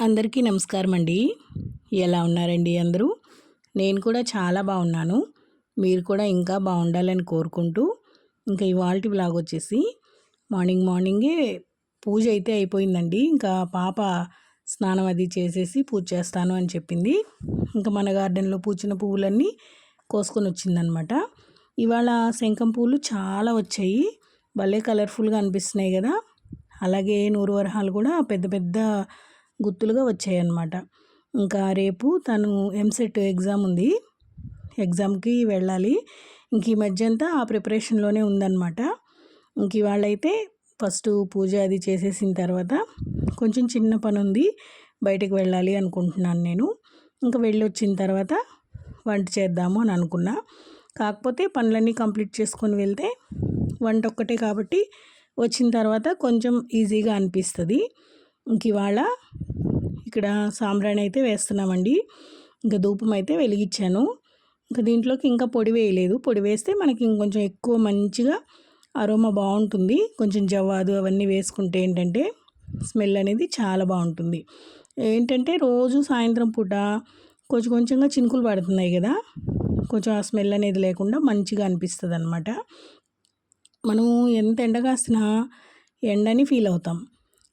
అందరికీ నమస్కారం అండి ఎలా ఉన్నారండి అందరూ? నేను కూడా చాలా బాగున్నాను. మీరు కూడా ఇంకా బాగుండాలని కోరుకుంటూ ఇంకా ఇవాళ బ్లాగ్ వచ్చేసి మార్నింగ్ మార్నింగే పూజ అయితే అయిపోయిందండి. ఇంకా పాప స్నానం అది చేసేసి పూజ చేస్తాను అని చెప్పింది. ఇంకా మన గార్డెన్లో పూచిన పువ్వులన్నీ కోసుకొని వచ్చిందనమాట. ఇవాళ శంఖం పూలు చాలా వచ్చాయి. భలే కలర్ఫుల్గా అనిపిస్తున్నాయి కదా. అలాగే నూరు వరహాలు కూడా పెద్ద పెద్ద గుత్తులుగా వచ్చాయన్నమాట. ఇంకా రేపు తను ఎంసెట్ ఎగ్జామ్ ఉంది. ఎగ్జామ్కి వెళ్ళాలి. ఇంక ఈ మధ్య అంతా ఆ ప్రిపరేషన్లోనే ఉందన్నమాట. ఇంక ఇవాళైతే ఫస్ట్ పూజ అది చేసేసిన తర్వాత కొంచెం చిన్న పని ఉంది బయటకు వెళ్ళాలి అనుకుంటున్నాను నేను. ఇంకా వెళ్ళి వచ్చిన తర్వాత వంట చేద్దాము అని అనుకున్నా. కాకపోతే పనులన్నీ కంప్లీట్ చేసుకొని వెళ్తే వంట ఒక్కటే కాబట్టి వచ్చిన తర్వాత కొంచెం ఈజీగా అనిపిస్తుంది. ఇంక ఇవాళ ఇక్కడ సాంబ్రాణి అయితే వేస్తున్నామండి. ఇంకా ధూపం అయితే వెలిగించాను. ఇంకా దీంట్లోకి ఇంకా పొడి వేయలేదు. పొడి వేస్తే మనకి ఇంకొంచెం ఎక్కువ మంచిగా అరోమా బాగుంటుంది. కొంచెం జవ్వాదు అవన్నీ వేసుకుంటే ఏంటంటే స్మెల్ అనేది చాలా బాగుంటుంది. ఏంటంటే రోజు సాయంత్రం పూట కొంచెం కొంచెంగా చినుకులు పడుతున్నాయి కదా. కొంచెం ఆ స్మెల్ అనేది లేకుండా మంచిగా అనిపిస్తుంది అనమాట మనము ఎంత ఎండ కాసినా ఎండని ఫీల్ అవుతాం.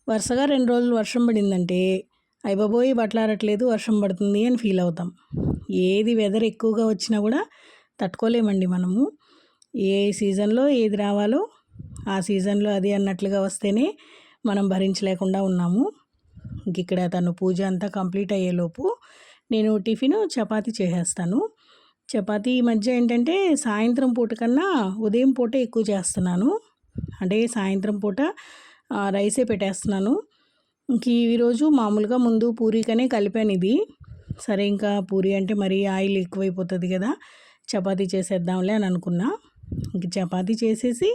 వరుసగా రెండు రోజులు వర్షం పడిందంటే అయిపోయి బట్టలారట్లేదు వర్షం పడుతుంది అని ఫీల్ అవుతాం. ఏది వెదర్ ఎక్కువగా వచ్చినా కూడా తట్టుకోలేమండి మనము. ఏ సీజన్లో ఏది రావాలో ఆ సీజన్లో అది అన్నట్లుగా వస్తేనే మనం భరించలేకుండా ఉన్నాము. ఇంక ఇక్కడ తను పూజ అంతా కంప్లీట్ అయ్యేలోపు నేను టిఫిన్ చపాతీ చేసేస్తాను. చపాతీ ఈ మధ్య ఏంటంటే సాయంత్రం పూట కన్నా ఉదయం పూట ఎక్కువ చేస్తున్నాను. అంటే సాయంత్రం పూట రైసే పెట్టేస్తున్నాను. ఇంక ఈరోజు మామూలుగా ముందు పూరీకనే కలిపాను ఇది. సరే ఇంకా పూరి అంటే మరీ ఆయిల్ ఎక్కువైపోతుంది కదా చపాతీ చేసేద్దాంలే అని అనుకున్నా. ఇంక చపాతీ చేసేసి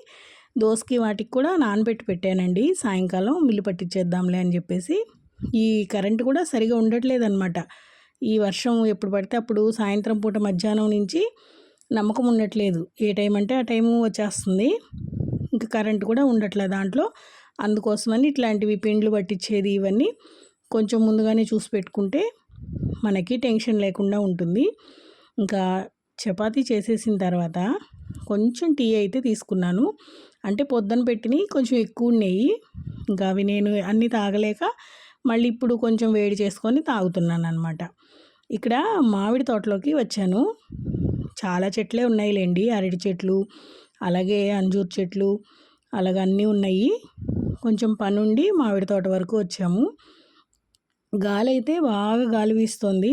దోసకి వాటికి కూడా నానబెట్టి పెట్టానండి. సాయంకాలం మిల్లు పట్టించేద్దాంలే అని చెప్పేసి. ఈ కరెంటు కూడా సరిగా ఉండట్లేదు అనమాట ఈ వర్షం ఎప్పుడు పడితే అప్పుడు సాయంత్రం పూట మధ్యాహ్నం నుంచి నమ్మకం ఉండట్లేదు. ఏ టైం అంటే ఆ టైము వచ్చేస్తుంది. ఇంకా కరెంట్ కూడా ఉండట్లేదు దాంట్లో. అందుకోసమని ఇట్లాంటివి పిండ్లు పట్టించేది ఇవన్నీ కొంచెం ముందుగానే చూసి పెట్టుకుంటే మనకి టెన్షన్ లేకుండా ఉంటుంది. ఇంకా చపాతీ చేసేసిన తర్వాత కొంచెం టీ అయితే తీసుకున్నాను. అంటే పొద్దున పెట్టినవి కొంచెం ఎక్కువ ఉన్నాయి. ఇంకా అవి నేను అన్నీ తాగలేక మళ్ళీ ఇప్పుడు కొంచెం వేడి చేసుకొని తాగుతున్నాను అనమాట ఇక్కడ మామిడి తోటలోకి వచ్చాను. చాలా చెట్లే ఉన్నాయిలేండి. అరటి చెట్లు అలాగే అంజూర్ చెట్లు అలాగే అన్నీ ఉన్నాయి. కొంచెం పనుండి మామిడి తోట వరకు వచ్చాము. గాలి అయితే బాగా గాలి వీస్తుంది.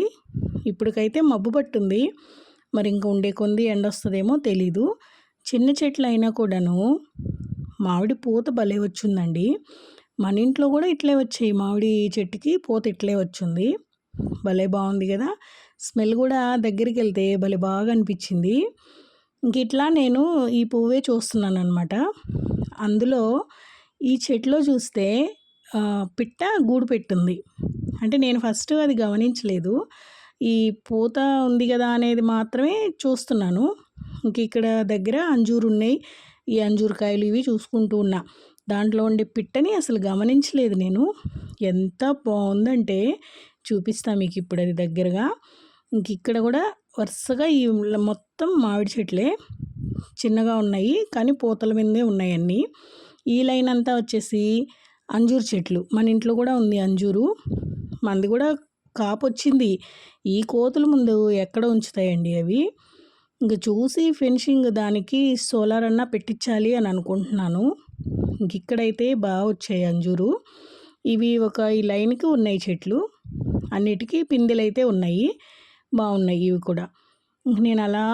ఇప్పటికైతే మబ్బు పట్టుంది. మరి ఇంకా ఉండే కొంది ఎండ వస్తుందేమో తెలీదు. చిన్న చెట్లు అయినా కూడాను మామిడి పూత భలే వచ్చిందండి. మన ఇంట్లో కూడా ఇట్లే వచ్చాయి. మామిడి చెట్టుకి పూత ఇట్లే వచ్చింది. భలే బాగుంది కదా? స్మెల్ కూడా దగ్గరికి వెళ్తే భలే బాగా అనిపించింది. ఇంక ఇట్లా నేను ఈ పువ్వే చూస్తున్నాను అనమాట అందులో ఈ చెట్లో చూస్తే పిట్ట గూడు పెట్టింది. అంటే నేను ఫస్ట్ అది గమనించలేదు. ఈ పూత ఉంది కదా అనేది మాత్రమే చూస్తున్నాను. ఇంక ఇక్కడ దగ్గర అంజూరు ఉన్నాయి ఈ అంజూరు కాయలు ఇవి చూసుకుంటూ ఉన్నా. దాంట్లో ఉండే పిట్టని అసలు గమనించలేదు నేను. ఎంత బాగుందంటే చూపిస్తా మీకు ఇప్పుడు అది దగ్గరగా. ఇంక ఇక్కడ కూడా వరుసగా ఈ మొత్తం మామిడి చెట్లే చిన్నగా ఉన్నాయి కానీ పూతల మీదే ఉన్నాయి అన్నీ. ఈ లైన్ అంతా వచ్చేసి అంజూరు చెట్లు. మన ఇంట్లో కూడా ఉంది అంజూరు. మనది కూడా కాపు వచ్చింది ఈ కోతుల ముందు ఎక్కడ ఉంచుతాయండి అవి? ఇంక చూసి ఫినిషింగ్ దానికి సోలార్ అన్నా పెట్టించాలి అని అనుకుంటున్నాను. ఇంక ఇక్కడైతే బాగా వచ్చాయి అంజూరు. ఇవి ఒక ఈ లైన్కి ఉన్నాయి చెట్లు. అన్నిటికీ పిందెలు అయితే ఉన్నాయి. బాగున్నాయి ఇవి కూడా. నేను అలా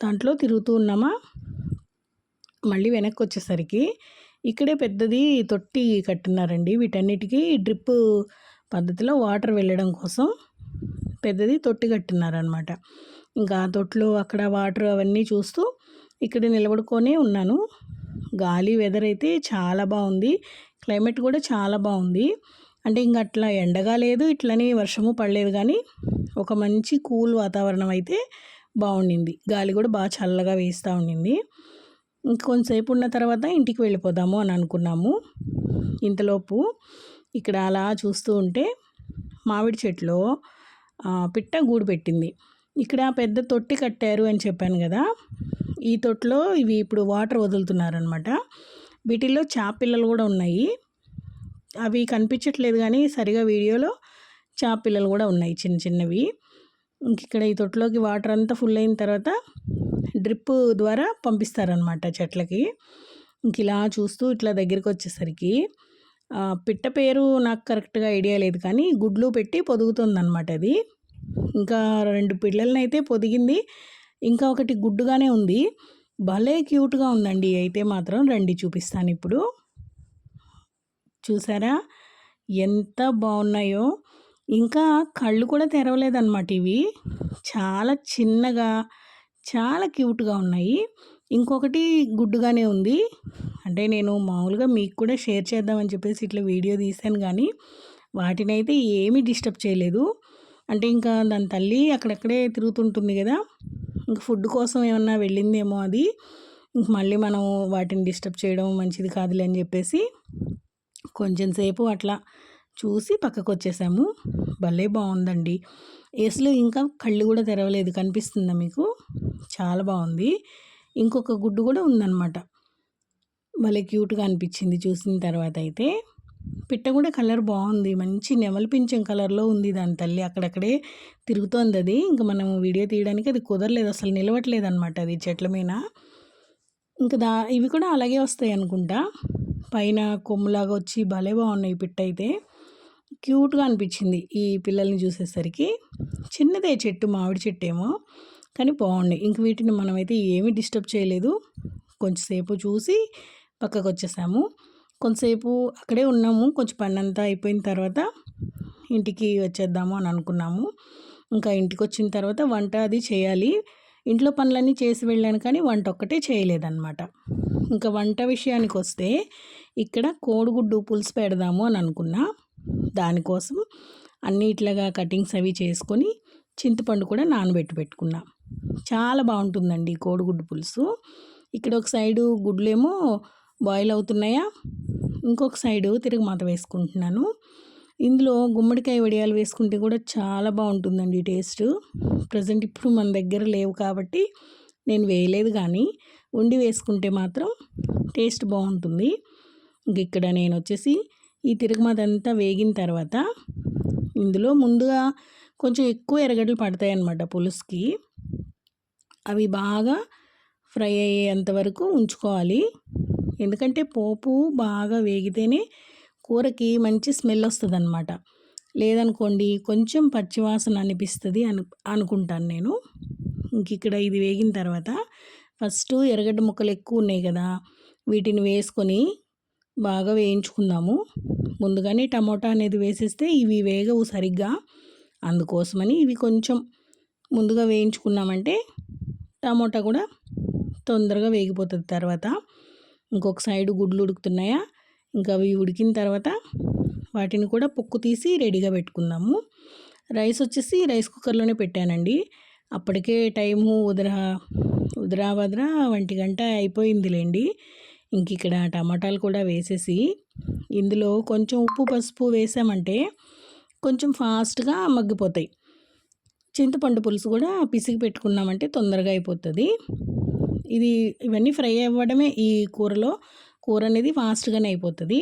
దాంట్లో తిరుగుతూ ఉన్నామా? మళ్ళీ వెనక్కి వచ్చేసరికి ఇక్కడే పెద్దది తొట్టి కట్టున్నారండి వీటన్నిటికీ డ్రిప్ పద్ధతిలో వాటర్ వెళ్ళడం కోసం పెద్దది తొట్టి కట్టున్నారనమాట ఇంకా ఆ తొట్లో అక్కడ వాటర్ అవన్నీ చూస్తూ ఇక్కడ నిలబడుకొనే ఉన్నాను. గాలి వెదర్ అయితే చాలా బాగుంది. క్లైమేట్ కూడా చాలా బాగుంది. అంటే ఇంక అట్లా ఎండగా లేదు ఇట్లని వర్షము పడలేదు కానీ ఒక మంచి కూల్ వాతావరణం అయితే బాగుండింది. గాలి కూడా బాగా చల్లగా వేస్తూ ఉండింది. ఇంకొంతసేపు ఉన్న తర్వాత ఇంటికి వెళ్ళిపోదాము అని అనుకున్నాము. ఇంతలోపు ఇక్కడ అలా చూస్తూ ఉంటే మామిడి చెట్లో పిట్ట గూడు పెట్టింది. ఇక్కడ పెద్ద తొట్టి కట్టారు అని చెప్పాను కదా. ఈ తొట్టిలో ఇవి ఇప్పుడు వాటర్ వదులుతున్నారనమాట వీటిల్లో చేపపిల్లలు కూడా ఉన్నాయి. అవి కనిపించట్లేదు కానీ సరిగా వీడియోలో చేప పిల్లలు కూడా ఉన్నాయి చిన్న చిన్నవి. ఇక్కడ ఈ తొట్టులోకి వాటర్ అంతా ఫుల్ అయిన తర్వాత డ్రిప్ ద్వారా పంపిస్తారనమాట చెట్లకి. ఇంక ఇలా చూస్తూ ఇట్లా దగ్గరికి వచ్చేసరికి పిట్ట పేరు నాకు కరెక్ట్గా ఐడియా లేదు కానీ గుడ్లు పెట్టి పొదుగుతుందన్నమాట అది. ఇంకా రెండు పిల్లల్ని అయితే పొదిగింది. ఇంకా ఒకటి గుడ్డుగానే ఉంది. భలే క్యూట్గా ఉందండి. అయితే మాత్రం రండి చూపిస్తాను ఇప్పుడు. చూసారా? ఎంత బాగున్నాయో. ఇంకా కళ్ళు కూడా తెరవలేదన్నమాట ఇవి. చాలా చిన్నగా చాలా క్యూట్గా ఉన్నాయి. ఇంకొకటి గుడ్డుగానే ఉంది. అంటే నేను మామూలుగా మీకు కూడా షేర్ చేద్దామని చెప్పేసి ఇట్లా వీడియో తీశాను కానీ వాటిని అయితే ఏమీ డిస్టర్బ్ చేయలేదు. అంటే ఇంకా దాని తల్లి అక్కడక్కడే తిరుగుతుంటుంది కదా. ఇంకా ఫుడ్ కోసం ఏమన్నా వెళ్ళిందేమో అది. ఇంక మళ్ళీ మనం వాటిని డిస్టర్బ్ చేయడం మంచిది కాదులే అని చెప్పేసి కొంచెం సేపు అట్లా చూసి పక్కకు వచ్చేసాము భలే బాగుందండి. ఏసులో ఇంకా కళ్ళు కూడా తెరవలేదు. కనిపిస్తుందా మీకు? చాలా బాగుంది. ఇంకొక గుడ్డు కూడా ఉందన్నమాట. భలే క్యూట్గా అనిపించింది చూసిన తర్వాత అయితే. పిట్ట కూడా కలర్ బాగుంది. మంచి నెమలి పింఛం కలర్లో ఉంది దాని తల్లి. అక్కడక్కడే తిరుగుతోంది అది. ఇంకా మనం వీడియో తీయడానికి అది కుదరలేదు. అసలు నిలవట్లేదు అనమాట అది చెట్ల మీద. ఇంకా దా ఇవి కూడా అలాగే వస్తాయి అనుకుంటా. పైన కొమ్ములాగా వచ్చి భలే బాగున్నాయి పిట్ట అయితే. క్యూట్గా అనిపించింది ఈ పిల్లల్ని చూసేసరికి. చిన్నదే చెట్టు మామిడి చెట్టు ఏమో కానీ బాగున్నాయి. ఇంక వీటిని మనమైతే ఏమీ డిస్టర్బ్ చేయలేదు. కొంచెంసేపు చూసి పక్కకు వచ్చేసాము కొంతసేపు అక్కడే ఉన్నాము. కొంచెం పని అంతా అయిపోయిన తర్వాత ఇంటికి వచ్చేద్దాము అని అనుకున్నాము. ఇంకా ఇంటికి వచ్చిన తర్వాత వంట అది చేయాలి. ఇంట్లో పనులన్నీ చేసి వెళ్ళాను కానీ వంట ఒక్కటే చేయలేదన్నమాట. ఇంకా వంట విషయానికి వస్తే ఇక్కడ కోడిగుడ్డు పులుసు పెడదాము అని అనుకున్నా. దానికోసం అన్ని ఇట్లాగా కటింగ్స్ అవి చేసుకొని చింతపండు కూడా నానబెట్టి పెట్టుకున్నా. చాలా బాగుంటుందండి కోడిగుడ్డు పులుసు. ఇక్కడ ఒక సైడు గుడ్లేమో బాయిల్ అవుతున్నాయా? ఇంకొక సైడు తిరుగుమాత వేసుకుంటున్నాను. ఇందులో గుమ్మడికాయ వడియాలు వేసుకుంటే కూడా చాలా బాగుంటుందండి టేస్ట్. ప్రజెంట్ ఇప్పుడు మన దగ్గర లేవు కాబట్టి నేను వేయలేదు కానీ ఉండి వేసుకుంటే మాత్రం టేస్ట్ బాగుంటుంది. ఇంక ఇక్కడ నేను వచ్చేసి ఈ తిరుగుమాత అంతా వేగిన తర్వాత ఇందులో ముందుగా కొంచెం ఎక్కువ ఎరగడ్డలు పడతాయి అన్నమాట పులుసుకి. అవి బాగా ఫ్రై అయ్యేంత వరకు ఉంచుకోవాలి. ఎందుకంటే పోపు బాగా వేగితేనే కూరకి మంచి స్మెల్ వస్తుంది అనమాట లేదనుకోండి కొంచెం పచ్చివాసన అనిపిస్తుంది అను అనుకుంటాను నేను. ఇంక ఇక్కడ ఇది వేగిన తర్వాత ఫస్ట్ ఎర్రగడ్డ ముక్కలు ఎక్కువ ఉన్నాయి కదా వీటిని వేసుకొని బాగా వేయించుకుందాము. ముందుగానే టమోటా అనేది వేసేస్తే ఇవి వేగవు సరిగ్గా. అందుకోసమని ఇవి కొంచెం ముందుగా వేయించుకున్నామంటే టమోటా కూడా తొందరగా వేగిపోతుంది తర్వాత. ఇంకొక సైడు గుడ్లు ఉడుకుతున్నాయా? ఇంకా అవి ఉడికిన తర్వాత వాటిని కూడా పొక్కు తీసి రెడీగా పెట్టుకుందాము. రైస్ వచ్చేసి రైస్ కుక్కర్లోనే పెట్టానండి. అప్పటికే టైము ఉదరా ఉదరా వదరా వంటి గంట అయిపోయిందిలేండి. ఇంక ఇక్కడ టమాటాలు కూడా వేసేసి ఇందులో కొంచెం ఉప్పు పసుపు వేసామంటే కొంచెం ఫాస్ట్గా మగ్గిపోతాయి. చింతపండు పులుసు కూడా పిసికి పెట్టుకున్నామంటే తొందరగా అయిపోతుంది. ఇది ఇవన్నీ ఫ్రై అవ్వడమే ఈ కూరలో. కూర అనేది ఫాస్ట్గానే అయిపోతుంది.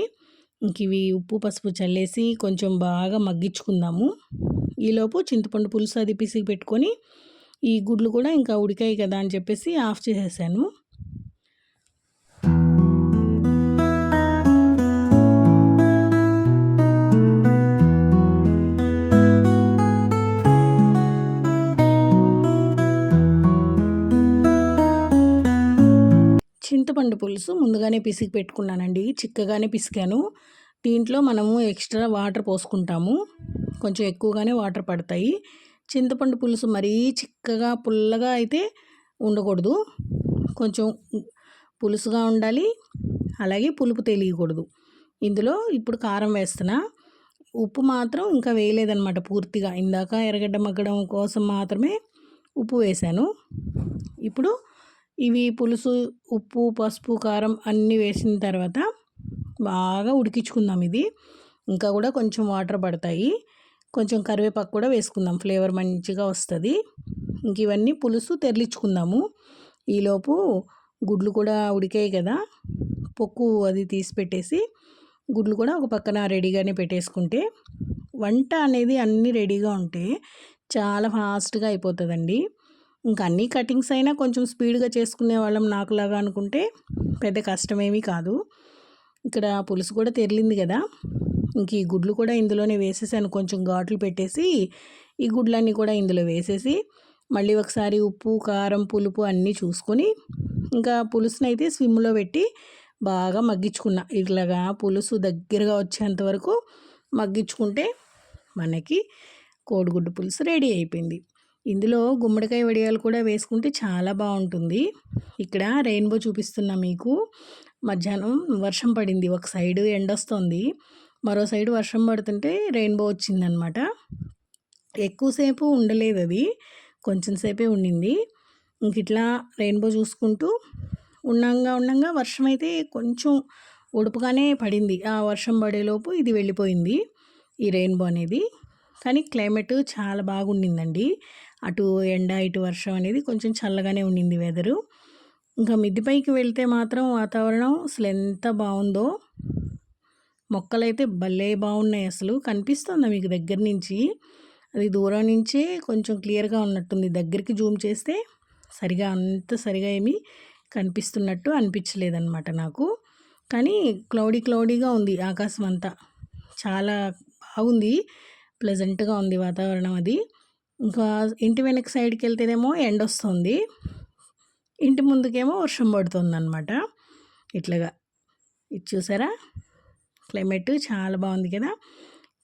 ఇంక ఇవి ఉప్పు పసుపు చల్లేసి కొంచెం బాగా మగ్గించుకుందాము. ఈలోపు చింతపండు పులుసు అది పిసికి పెట్టుకొని ఈ గుడ్లు కూడా ఇంకా ఉడికాయి కదా అని చెప్పేసి ఆఫ్ చేసేసాను. చింతపండు పులుసు ముందుగానే పిసికి పెట్టుకున్నానండి. చిక్కగానే పిసికాను. దీంట్లో మనము ఎక్స్ట్రా వాటర్ పోసుకుంటాము. కొంచెం ఎక్కువగానే వాటర్ పడతాయి. చింతపండు పులుసు మరీ చిక్కగా పుల్లగా అయితే ఉండకూడదు. కొంచెం పులుసుగా ఉండాలి. అలాగే పులుపు తెలియకూడదు. ఇందులో ఇప్పుడు కారం వేస్తున్నా. ఉప్పు మాత్రం ఇంకా వేయలేదన్నమాట పూర్తిగా. ఇందాక ఎర్రగడ్డ మగ్గడం కోసం మాత్రమే ఉప్పు వేసాను ఇప్పుడు ఇవి పులుసు ఉప్పు పసుపు కారం అన్నీ వేసిన తర్వాత బాగా ఉడికించుకుందాం ఇది. ఇంకా కూడా కొంచెం వాటర్ పడతాయి. కొంచెం కరివేపాకు కూడా వేసుకుందాం. ఫ్లేవర్ మంచిగా వస్తుంది. ఇంక ఇవన్నీ పులుసు తెరలించుకుందాము. ఈలోపు గుడ్లు కూడా ఉడికాయి కదా. పొక్కు అది తీసి పెట్టేసి గుడ్లు కూడా ఒక పక్కన రెడీగానే పెట్టేసుకుంటే వంట అనేది అన్నీ రెడీగా ఉంటే చాలా ఫాస్ట్గా అయిపోతుందండి. ఇంకా అన్ని కటింగ్స్ అయినా కొంచెం స్పీడ్గా చేసుకునే వాళ్ళం నాకులాగా అనుకుంటే పెద్ద కష్టమేమీ కాదు. ఇక్కడ పులుసు కూడా తెరిలింది కదా. ఇంక ఈ గుడ్లు కూడా ఇందులోనే వేసేసాను. కొంచెం ఘాట్లు పెట్టేసి ఈ గుడ్లన్నీ కూడా ఇందులో వేసేసి మళ్ళీ ఒకసారి ఉప్పు కారం పులుపు అన్నీ చూసుకొని ఇంకా పులుసుని అయితే స్విమ్లో పెట్టి బాగా మగ్గించుకున్నా. ఇట్లాగా పులుసు దగ్గరగా వచ్చేంత వరకు మగ్గించుకుంటే మనకి కోడిగుడ్డు పులుసు రెడీ అయిపోయింది. ఇందులో గుమ్మడికాయ వడియాలు కూడా వేసుకుంటే చాలా బాగుంటుంది. ఇక్కడ రెయిన్బో చూపిస్తున్నా మీకు. మధ్యాహ్నం వర్షం పడింది. ఒక సైడు ఎండొస్తుంది. మరో సైడు వర్షం పడుతుంటే రెయిన్బో వచ్చిందనమాట. ఎక్కువసేపు ఉండలేదు అది. కొంచెం సేపే ఉండింది. ఇంక ఇట్లా రెయిన్బో చూసుకుంటూ ఉండంగా ఉండంగా వర్షం అయితే కొంచెం ఉడుపుగానే పడింది. ఆ వర్షం పడేలోపు ఇది వెళ్ళిపోయింది ఈ రెయిన్బో అనేది. కానీ క్లైమేట్ చాలా బాగుండిందండి. అటు ఎండ ఇటు వర్షం అనేది కొంచెం చల్లగానే ఉండింది వెదరు ఇంకా మిద్దిపైకి వెళ్తే మాత్రం వాతావరణం అసలు ఎంత బాగుందో. మొక్కలైతే భలే బాగున్నాయి అసలు. కనిపిస్తుందా మీకు దగ్గర నుంచి? అది దూరం నుంచే కొంచెం క్లియర్గా ఉన్నట్టుంది. దగ్గరికి జూమ్ చేస్తే సరిగా అంత సరిగా ఏమీ కనిపిస్తున్నట్టు అనిపించలేదన్నమాట నాకు. కానీ క్లౌడీ క్లౌడీగా ఉంది ఆకాశం అంతా చాలా బాగుంది. ప్లెజెంట్గా ఉంది వాతావరణం అది. ఇంకా ఇంటి వెనక సైడ్కి వెళ్తేనేమో ఎండ వస్తుంది ఇంటి ముందుకేమో వర్షం పడుతుంది అనమాట ఇట్లాగా. ఇది చూసారా? క్లైమేట్ చాలా బాగుంది కదా?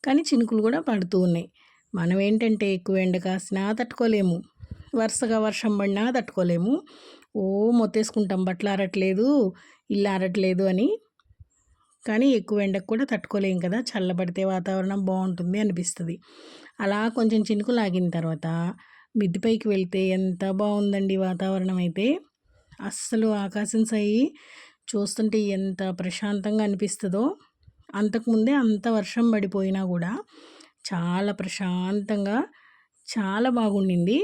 కానీ చినుకులు కూడా పడుతూ ఉన్నాయి. మనం ఏంటంటే ఎక్కువ ఎండ కాసినా తట్టుకోలేము. వరుసగా వర్షం పడినా తట్టుకోలేము. ఓ మొత్తేసుకుంటాం. బట్టలు ఆరట్లేదు ఇల్లు ఆరట్లేదు అని కానీ ఎక్కువ ఎండకు కూడా తట్టుకోలేం కదా. చల్లబడితే వాతావరణం బాగుంటుంది అనిపిస్తుంది. అలా కొంచెం చినుకు లాగిన తర్వాత మిద్దిపైకి వెళ్తే ఎంత బాగుందండి వాతావరణం అయితే. అస్సలు ఆకాశం సై చూస్తుంటే ఎంత ప్రశాంతంగా అనిపిస్తుందో. అంతకుముందే అంత వర్షం పడిపోయినా కూడా చాలా ప్రశాంతంగా చాలా బాగుండింది.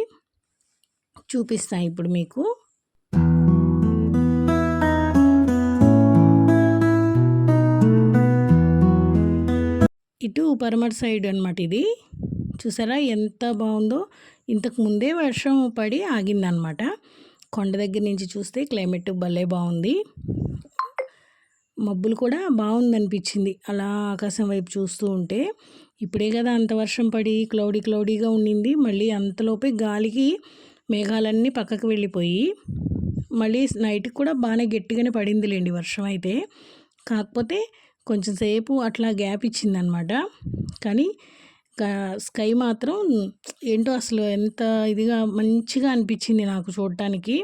చూపిస్తాను ఇప్పుడు మీకు. ఇటు పరమటి సైడ్ అనమాట ఇది. చూసారా ఎంత బాగుందో? ఇంతకు ముందే వర్షం పడి ఆగిందనమాట కొండ దగ్గర నుంచి చూస్తే క్లైమేట్ భలే బాగుంది. మబ్బులు కూడా బాగుందనిపించింది అలా ఆకాశం వైపు చూస్తూ ఉంటే. ఇప్పుడే కదా అంత వర్షం పడి క్లౌడీ క్లౌడీగా ఉండింది. మళ్ళీ అంతలోపే గాలికి మేఘాలన్నీ పక్కకు వెళ్ళిపోయి. మళ్ళీ నైట్కి కూడా బాగానే గట్టిగానే పడిందిలేండి వర్షం అయితే. కాకపోతే కొంచెం సేపు అట్లా గ్యాప్ ఇచ్చిందనమాట. కానీ స్కై మాత్రం ఏంటో అసలు ఎంత ఇదిగా మంచిగా అనిపించింది నాకు చూడటానికి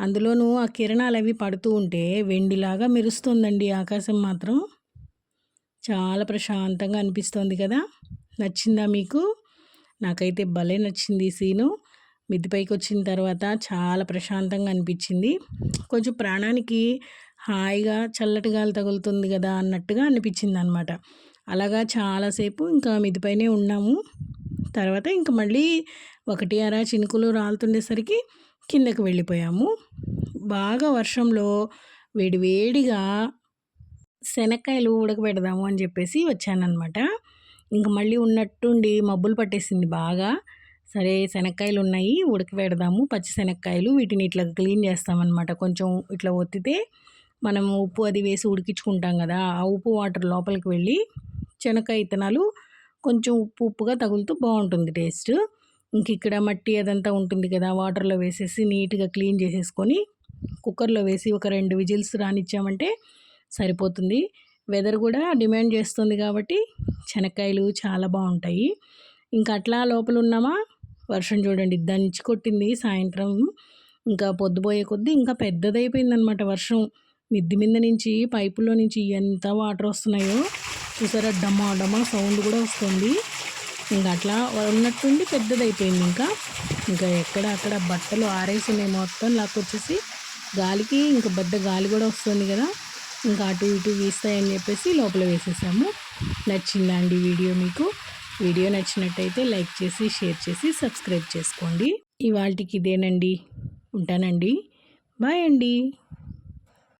అందులోనూ ఆ కిరణాలు అవి పడుతూ ఉంటే వెండిలాగా మెరుస్తుందండి ఆకాశం మాత్రం. చాలా ప్రశాంతంగా అనిపిస్తోంది కదా. నచ్చిందా మీకు? నాకైతే భలే నచ్చింది ఈ సీను. మిద్దిపైకి వచ్చిన తర్వాత చాలా ప్రశాంతంగా అనిపించింది. కొంచెం ప్రాణానికి హాయిగా చల్లటి గాలి తగులుతుంది కదా అన్నట్టుగా అనిపించింది అనమాట అలాగా చాలాసేపు ఇంకా మిదిపైనే ఉన్నాము. తర్వాత ఇంక మళ్ళీ ఒకటి అర చినుకులు రాలుతుండేసరికి కిందకు వెళ్ళిపోయాము. బాగా వర్షంలో వేడివేడిగా శనక్కాయలు ఉడకబెడదాము అని చెప్పేసి వచ్చానమాట ఇంక మళ్ళీ ఉన్నట్టుండి మబ్బులు పట్టేసింది బాగా. సరే శనక్కాయలు ఉన్నాయి ఉడకబెడదాము పచ్చి శనక్కాయలు వీటిని ఇట్లా క్లీన్ చేస్తామన్నమాట కొంచెం ఇట్లా ఒత్తితే మనం ఉప్పు అది వేసి ఉడికించుకుంటాం కదా ఆ ఉప్పు వాటర్ లోపలికి వెళ్ళి శనక్కాయ ఇత్తనాలు కొంచెం ఉప్పు ఉప్పుగా తగులుతూ బాగుంటుంది టేస్ట్. ఇంక ఇక్కడ మట్టి అదంతా ఉంటుంది కదా వాటర్లో వేసేసి నీట్గా క్లీన్ చేసేసుకొని కుక్కర్లో వేసి ఒక రెండు విజిల్స్ రానిచ్చామంటే సరిపోతుంది. వెదర్ కూడా డిమాండ్ చేస్తుంది కాబట్టి శనక్కాయలు చాలా బాగుంటాయి. ఇంకా అట్లా లోపల ఉన్నామా? వర్షం చూడండి దంచి కొట్టింది సాయంత్రం. ఇంకా పొద్దుపోయే కొద్దీ ఇంకా పెద్దదైపోయిందనమాట వర్షం. మిద్ది మీద నుంచి పైపులో నుంచి ఎంత వాటర్ వస్తున్నాయో చూసారా? డమా డమా సౌండ్ కూడా వస్తుంది. ఇంకా అట్లా ఉన్నట్టుండి పెద్దదైపోయింది ఇంకా. ఇంకా ఎక్కడ అక్కడ బట్టలు ఆరేసినాయి మొత్తం. లాక్కొచ్చేసి గాలికి ఇంకా పెద్ద గాలి కూడా వస్తుంది కదా. ఇంకా అటు ఇటు వీస్తాయని చెప్పేసి లోపల వేసేసాము. నచ్చిందా అండి వీడియో మీకు. వీడియో నచ్చినట్టయితే లైక్ చేసి షేర్ చేసి సబ్స్క్రైబ్ చేసుకోండి. ఇవాళకి ఇదేనండి. ఉంటానండి. బాయ్ అండి.